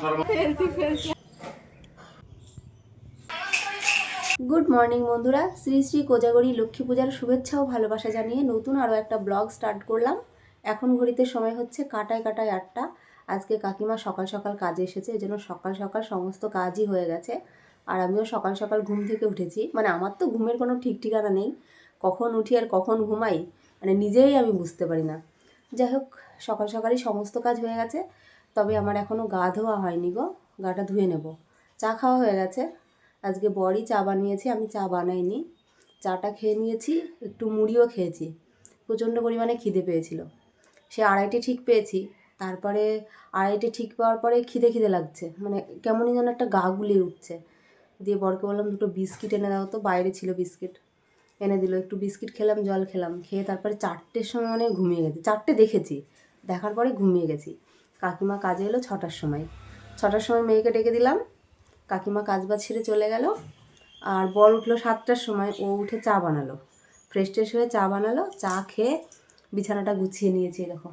Sharma. Good morning বন্ধুরা। শ্রী শ্রী কোজাগরী লক্ষ্মী পূজার শুভেচ্ছা ও ভালোবাসা জানিয়ে নতুন আরও একটা ব্লগ স্টার্ট করলাম। এখন ঘড়িতে সময় হচ্ছে কাটায় কাটায় আটটা। আজকে কাকিমা সকাল সকাল কাজে এসেছে এজন্য সকাল সকাল সমস্ত কাজই হয়ে গেছে। আর আমিও সকাল সকাল ঘুম থেকে উঠেছি। মানে আমার তো ঘুমের কোনো ঠিক ঠিকানা নেই। কখন উঠি আর কখন ঘুমাই মানে নিজেই আমি বুঝতে পারি না। যাই হোক, সকাল সকালই সমস্ত কাজ হয়ে গেছে। তবে আমার এখনও গা ধোয়া হয়নি গো, গাটা ধুয়ে নেব। চা খাওয়া হয়ে গেছে। আজকে বড়ই চা বানিয়েছি, আমি চা বানাইনি। চাটা খেয়ে নিয়েছি, একটু মুড়িও খেয়েছি। প্রচণ্ড পরিমাণে খিদে পেয়েছিল। সে আড়াইটে ঠিক পেয়েছি, তারপরে আড়াইটে ঠিক পাওয়ার পরে খিদে খিদে লাগছে। মানে কেমনই যেন একটা গা গুলিয়ে উঠছে। দিয়ে বরকে বললাম, দুটো বিস্কিট এনে দাও তো, বাইরে ছিল বিস্কিট। এনে দিল, একটু বিস্কিট খেলাম, জল খেলাম। খেয়ে তারপরে চারটের সময় মানে ঘুমিয়ে গেছি। চারটে দেখেছি, দেখার পরে ঘুমিয়ে গেছি। কাকিমা কাজে এলো ছটার সময়। ছটার সময় মেয়েকে ডেকে দিলাম। কাকিমা কাজ বাজ ছেড়ে চলে গেল। আর বর উঠল সাতটার সময়, ও উঠে চা বানালো। ফ্রেশ ট্রেশ হয়ে চা বানালো, চা খেয়ে বিছানাটা গুছিয়ে নিয়েছি এরকম।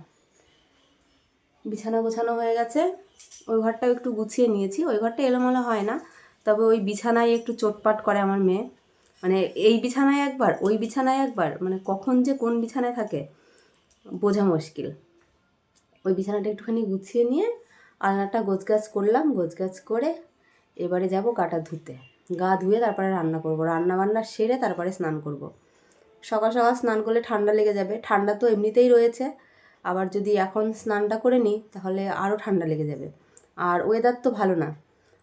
বিছানা গোছানো হয়ে গেছে। ওই ঘরটাও একটু গুছিয়ে নিয়েছি। ওই ঘরটা এলোমেলো হয় না। তবে ওই বিছানায় একটু চোটপাট করে আমার মেয়ে। মানে এই বিছানায় একবার, ওই বিছানায় একবার মানে কখন যে কোন বিছানায় থাকে, বোঝা মুশকিল। ওই বিছানাটা একটুখানি গুছিয়ে নিয়ে আলনাটা গোছগাছ করলাম, গোছগাছ করে এবারে যাব গাটা ধুতে। গা ধুয়ে তারপরে রান্না করব। রান্না বান্না সেরে তারপরে স্নান করব। সকাল সকাল স্নান করলে ঠান্ডা লেগে যাবে। ঠান্ডা তো এমনিতেই রয়েছে। আবার যদি এখন স্নানটা করে নিই, তাহলে আরও ঠান্ডা লেগে যাবে। আর ওয়েদার তো ভালো না।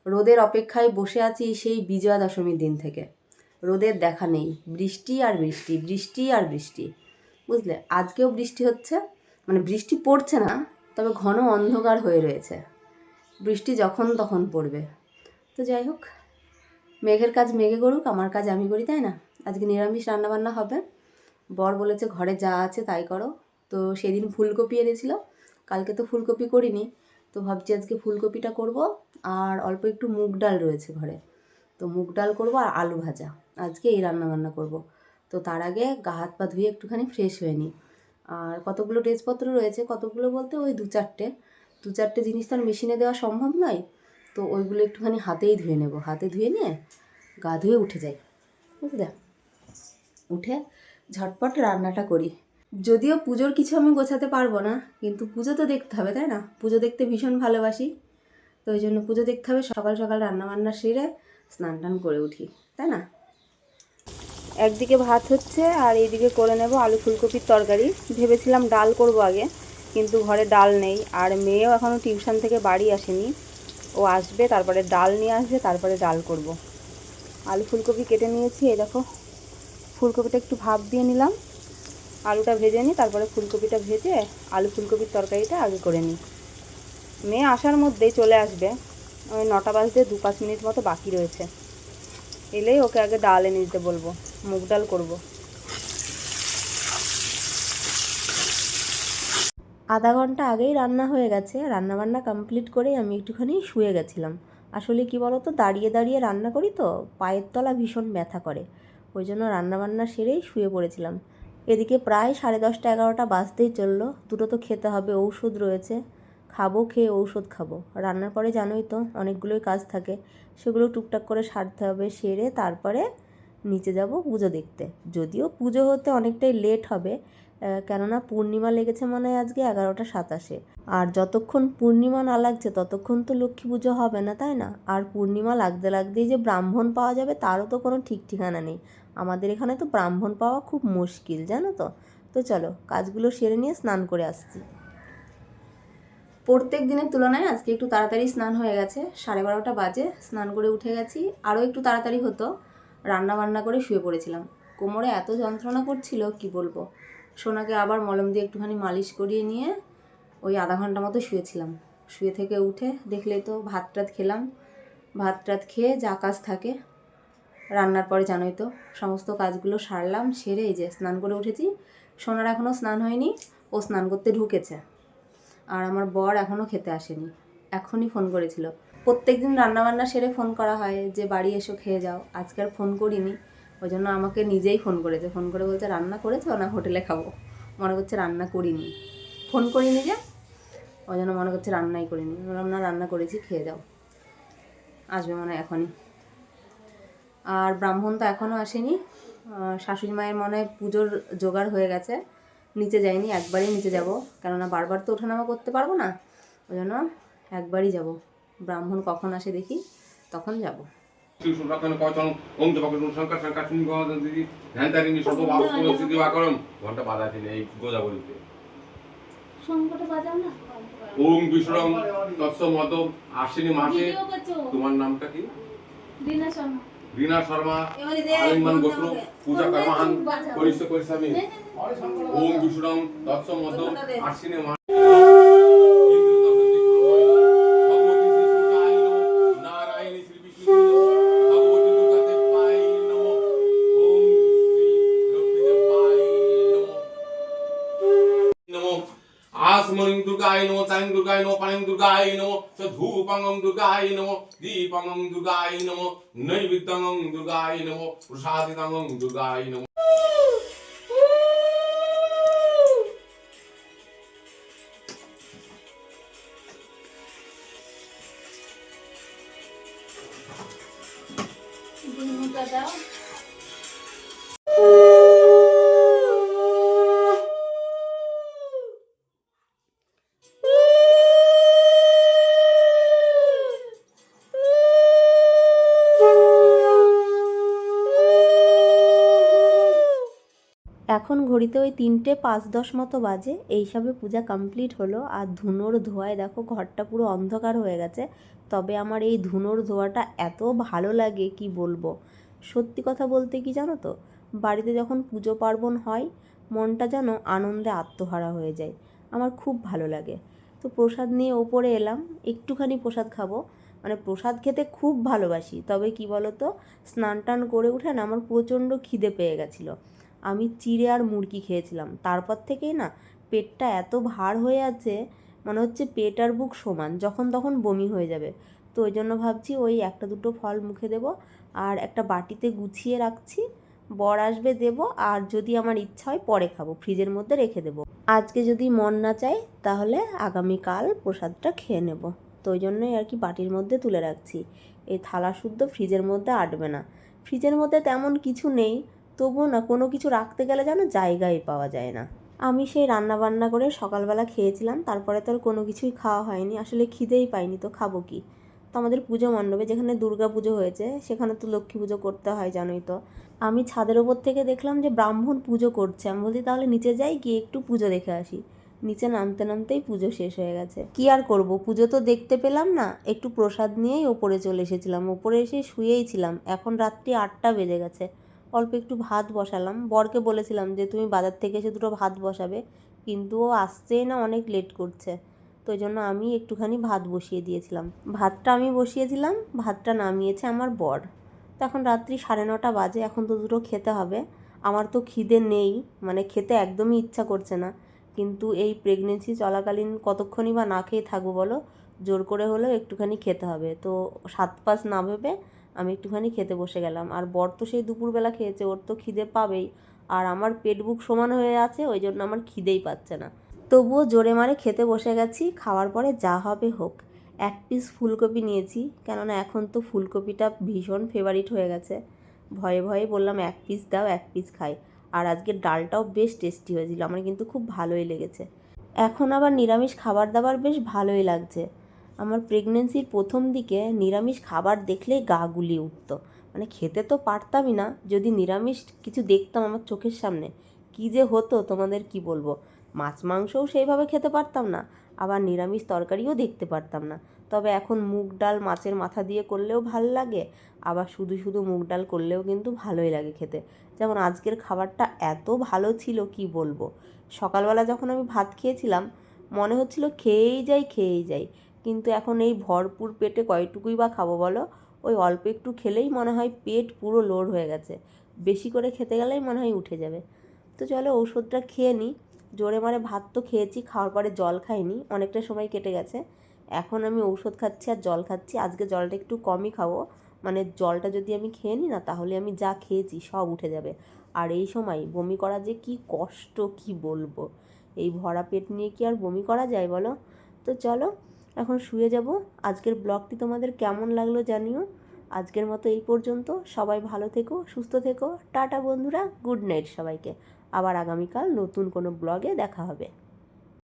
রোদের অপেক্ষায় বসে আছি সেই বিজয়া দশমীর দিন থেকে। রোদের দেখা নেই। বৃষ্টি আর বৃষ্টি বৃষ্টি আর বৃষ্টি। বুঝলে? আজকেও বৃষ্টি হচ্ছে মানে বৃষ্টি পড়ছে না, তবে ঘন অন্ধকার হয়ে রয়েছে। বৃষ্টি যখন তখন পড়বে। তো যাই হোক, মেঘের কাজ মেঘে করুক, আমার কাজ আমি করি, তাই না? আজকে নিরামিষ রান্নাবান্না হবে। বর বলেছে ঘরে যা আছে তাই করো। তো সেদিন ফুলকপি এনেছিল, কালকে তো ফুলকপি করিনি। তো ভাবছি আজকে ফুলকপিটা করব, আর অল্প একটু মুগ ডাল রয়েছে ঘরে। তো মুগ ডাল করব আর আলু ভাজা। আজকে এই রান্না বান্না করব। তো তার আগে গা হাত পা ধুয়ে একটুখানি ফ্রেশ হয়ে নিই। আর কতগুলো ড্রেসপত্র রয়েছে, কতগুলো বলতে ওই দু চারটে। দু চারটে জিনিস তো আর মেশিনে দেওয়া সম্ভব নয়। তো ওইগুলো একটুখানি হাতেই ধুয়ে নেব। হাতে ধুয়ে নিয়ে গা ধুয়ে উঠে যাই। বুঝলে? উঠে ঝটপট রান্নাটা করি। যদিও পুজোর কিছু আমি গোছাতে পারব না, কিন্তু পুজো তো দেখতে হবে, তাই না? পুজো দেখতে ভীষণ ভালোবাসি। তো ওই জন্য পুজো দেখতে হবে, সকাল সকাল রান্না বান্না সেরে স্নান টান করে উঠি, তাই না? একদিকে ভাত হচ্ছে আর এইদিকে করে নেব আলু ফুলকপির তরকারি। ভেবেছিলাম ডাল করব আগে, কিন্তু ঘরে ডাল নেই। আর মেয়েও এখনও টিউশন থেকে বাড়ি আসেনি। ও আসবে, তারপরে ডাল নিয়ে আসবে, তারপরে ডাল করব। আলু ফুলকপি কেটে নিয়েছি, এই দেখো। ফুলকপিটা একটু ভাপ দিয়ে নিলাম। আলুটা ভেজে নিই, তারপরে ফুলকপিটা ভেজে আলু ফুলকপির তরকারিটা আগে করে নিই। মেয়ে আসার মধ্যেই চলে আসবে। ওই নটা বাজতে দু পাঁচ মিনিট মতো বাকি রয়েছে। এলেই ওকে আগে ডাল এনে দিতে বলব। মুগ ডাল করব। আধা ঘণ্টা আগেই রান্না হয়ে গেছে। রান্না বান্না কমপ্লিট করেই আমি একটুখানি শুয়ে গেছিলাম। আসলে কি বলো তো দাঁড়িয়ে দাঁড়িয়ে রান্না করি তো, পায়ের তলা ভীষণ ব্যথা করে। ওই জন্য রান্নাবান্না সেরেই শুয়ে পড়েছিলাম। এদিকে প্রায় সাড়ে দশটা এগারোটা বাজতেই চলল। দুটো তো খেতে হবে, ঔষধ রয়েছে। খাব, খেয়ে ঔষধ খাব। রান্নার পরে জানোই তো, অনেকগুলোই কাজ থাকে। সেগুলো টুকটাক করে সারতে হবে, সেরে তারপরে নিচে যাব পুজো দেখতে। যদিও পুজো হতে অনেকটাই লেট হবে কেননা পূর্ণিমা লেগেছে মনে আজকে এগারোটা সাতাশে। আর যতক্ষণ পূর্ণিমা না লাগছে, ততক্ষণ তো লক্ষ্মী পুজো হবে না, তাই না? আর পূর্ণিমা লাগতে লাগতেই যে ব্রাহ্মণ পাওয়া যাবে, তারও তো কোনো ঠিক ঠিকানা নেই। আমাদের এখানে তো ব্রাহ্মণ পাওয়া খুব মুশকিল, জানো তো? তো চলো, কাজগুলো সেরে নিয়ে স্নান করে আসছি। প্রত্যেক দিনের তুলনায় আজকে একটু তাড়াতাড়ি স্নান হয়ে গেছে, সাড়ে বারোটা বাজে, স্নান করে উঠে গেছি। আরও একটু তাড়াতাড়ি হতো। রান্না বান্না করে শুয়ে পড়েছিলাম। কোমরে এত যন্ত্রণা করছিল, কি বলব? সোনাকে আবার মলম দিয়ে একটুখানি মালিশ করিয়ে নিয়ে ওই আধা ঘণ্টা মতো শুয়েছিলাম। শুয়ে থেকে উঠে দেখলেই তো ভাত টাত খেলাম। ভাত টাত খেয়ে যা কাজ থাকে, রান্নার পরে জানোই তো, সমস্ত কাজগুলো সারলাম, সেরে এই যে স্নান করে উঠেছি। সোনার এখনও স্নান হয়নি, ও স্নান করতে ঢুকেছে। আর আমার বর এখনও খেতে আসেনি। এখনই ফোন করেছিল। প্রত্যেক দিন রান্নাবান্না সেরে ফোন করা হয় যে, বাড়ি এসো, খেয়ে যাও। আজকে আর ফোন করিনি। ওই জন্য আমাকে নিজেই ফোন করেছে। ফোন করে বলছে, রান্না করেছ না হোটেলে খাব? মনে করছে, রান্না করিনি। ফোন করিনি যে ওই জন্য মনে করছে, রান্নাই করিনি। বললাম, না, রান্না করেছি, খেয়ে যাও। আসবে মনে হয় এখনই। আর ব্রাহ্মণ তো এখনও আসেনি। শাশুড়ি মায়ের মনে হয় পুজোর জোগাড় হয়ে গেছে। নিচে যাইনি, একবারই নিচে যাব। কেননা বারবার তো ওঠানামা করতে পারব না। ওই জন্য একবারই যাব। ব্রাহ্মণ কখন আসে দেখি তখন যাব। ওম বিষ্ণুরম তৎস মত আশ্বিনী মাসে। তোমার নামটা কি? রিনা শর্মা। আলিমান গোত্র পূজা কর্মাহান করিষ্ঠ ওম বিষ্ণুরম তৎস মত আশ্বিনী মাসে। দুর্গায় নমো চাইং দুর্গায় নমো পানিং দুর্গায় নমো চ ধূপঙ্গং দুর্গায় নমো দীপঙ্গং দুর্গায় নমো নৈবেদ্যঙ্গং দুর্গায় নমো প্রসাদিতঙ্গং দুর্গায় এখন ঘড়িতে ওই তিনটে পাঁচ দশ মতো বাজে। এইসবে পূজা কমপ্লিট হলো আর ধুনোর ধোয়ায় দেখো ঘরটা পুরো অন্ধকার হয়ে গেছে। তবে আমার এই ধুনোর ধোয়াটা এত ভালো লাগে, কি বলব? সত্যি কথা বলতে কি জানো তো? বাড়িতে যখন পুজো পার্বণ হয়, মনটা যেন আনন্দে আত্মহারা হয়ে যায়। আমার খুব ভালো লাগে। তো প্রসাদ নিয়ে ওপরে এলাম, একটুখানি প্রসাদ খাব। মানে প্রসাদ খেতে খুব ভালোবাসি। তবে কি বলো তো স্নান টান করে উঠে না আমার প্রচণ্ড খিদে পেয়ে গেছিল। আমি চিড়ে আর মুরগি খেয়েছিলাম। তারপর থেকেই না পেটটা এত ভার হয়ে আছে, মনে হচ্ছে পেট আর বুক সমান, যখন তখন বমি হয়ে যাবে। তো ওই জন্য ভাবছি ওই একটা দুটো ফল মুখে দেব আর একটা বাটিতে গুছিয়ে রাখছি। বর আসবে দেব আর যদি আমার ইচ্ছা হয় পরে খাব, ফ্রিজের মধ্যে রেখে দেবো। আজকে যদি মন না চায় তাহলে আগামীকাল প্রসাদটা খেয়ে নেব। তো ওই জন্যই আর কি বাটির মধ্যে তুলে রাখছি। এই থালা শুদ্ধ ফ্রিজের মধ্যে আটবে না। ফ্রিজের মধ্যে তেমন কিছু নেই তবুও না কোনো কিছু রাখতে গেলে যেন জায়গাই পাওয়া যায় না। আমি সেই রান্না বান্না করে সকালবেলা খেয়েছিলাম, তারপরে তো আর কোনো কিছুই খাওয়া হয়নি। আসলে খিদেই পাইনি, তো খাব কি? তো আমাদের পুজো মণ্ডপে যেখানে দুর্গা পুজো হয়েছে, সেখানে তো লক্ষ্মী পুজো করতে হয় জানোই তো। আমি ছাদের ওপর থেকে দেখলাম যে ব্রাহ্মণ পুজো করছে। আমি বলছি, তাহলে নিচে যাই, গিয়ে একটু পুজো দেখে আসি। নিচে নামতে নামতেই পুজো শেষ হয়ে গেছে। কি আর করব? পুজো তো দেখতে পেলাম না, একটু প্রসাদ নিয়েই ওপরে চলে এসেছিলাম। ওপরে এসে শুয়েই ছিলাম। এখন রাত্রি আটটা বেজে গেছে। অল্প একটু ভাত বসালাম। বরকে বলেছিলাম যে, তুমি বাজার থেকে এসে দুটো ভাত বসাবে। কিন্তু ও আসতেই না, অনেক লেট করছে। তো জন্য আমি একটুখানি ভাত বসিয়ে দিয়েছিলাম। ভাতটা আমি বসিয়েছিলাম, ভাতটা নামিয়েছে আমার বর। তো এখন রাত্রি সাড়ে নটা বাজে, এখন তো দুটো খেতে হবে। আমার তো খিদে নেই মানে খেতে একদমই ইচ্ছা করছে না। কিন্তু এই প্রেগনেন্সি চলাকালীন কতক্ষণই বা না খেয়ে থাকব বলো? জোর করে হলেও একটুখানি খেতে হবে। তো সাত পাঁচ না ভেবে আমি একটুখানি খেতে বসে গেলাম। আর বর তো সেই দুপুরবেলা খেয়েছে, ওর তো খিদে পাবেই। আর আমার পেট বুক সমান হয়ে আছে, ওই জন্য আমার খিদেই পাচ্ছে না। তবুও জোরে মারে খেতে বসে গেছি, খাওয়ার পরে যা হবে হোক। এক পিস ফুলকপি নিয়েছি, কেননা এখন তো ফুলকপিটা ভীষণ ফেভারিট হয়ে গেছে। ভয়ে ভয়ে বললাম, এক পিস দাও, এক পিস খাই। আর আজকে ডালটাও বেশ টেস্টি হয়েছিল, আমার কিন্তু খুব ভালোই লেগেছে। এখন আবার নিরামিষ খাবার দাবার বেশ ভালোই লাগছে। আমার প্রেগনেন্সির প্রথম দিকে নিরামিষ খাবার দেখলেই গা গুলিয়ে উঠতো। মানে খেতে তো পারতামই না, যদি নিরামিষ কিছু দেখতাম আমার চোখের সামনে। কী যে হতো, তোমাদের কি বলব? মাছ মাংসও সেইভাবে খেতে পারতাম না, আবার নিরামিষ তরকারিও দেখতে পারতাম না। তবে এখন মুগ ডাল মাছের মাথা দিয়ে করলেও ভালো লাগে, আবার শুধু শুধু মুগ ডাল করলেও কিন্তু ভালোই লাগে খেতে। যেমন আজকের খাবারটা এত ভালো ছিল, কি বলব? সকালবেলা যখন আমি ভাত খেয়েছিলাম, মনে হচ্ছিল খেয়েই যাই খেয়েই যাই। কিন্তু এখন এই ভরপুর পেটে কয়টুকুই বা খাব বলো? ওই অল্প একটু খেলেই মনে হয় পেট পুরো লোড হয়ে গেছে। বেশি করে খেতে গেলেই মনে হয় উঠে যাবে। তো চলো ঔষধটা খেয়ে নিই জোরে মারে ভাত তো খেয়েছি, খাওয়ার পরে জল খাইনি, অনেকটা সময় কেটে গেছে। এখন আমি ঔষধ খাচ্ছি আর জল খাচ্ছি, আজকে জলটা একটু কমই খাব। মানে জলটা যদি আমি খেয়ে নিই না, তাহলে আমি যা খেয়েছি সব উঠে যাবে। আর এই সময় বমি করা যে কি কষ্ট, কি বলব? এই ভরা পেট নিয়ে কি আর বমি করা যায় বলো? তো চলো এখন শুয়ে যাব। আজকের ব্লগটি তোমাদের কেমন লাগল জানিও। আজকের মতো এই পর্যন্ত। সবাই ভালো থেকো, সুস্থ থেকো। টাটা বন্ধুরা, গুড নাইট সবাইকে। আবার আগামীকাল নতুন কোনো ব্লগে দেখা হবে।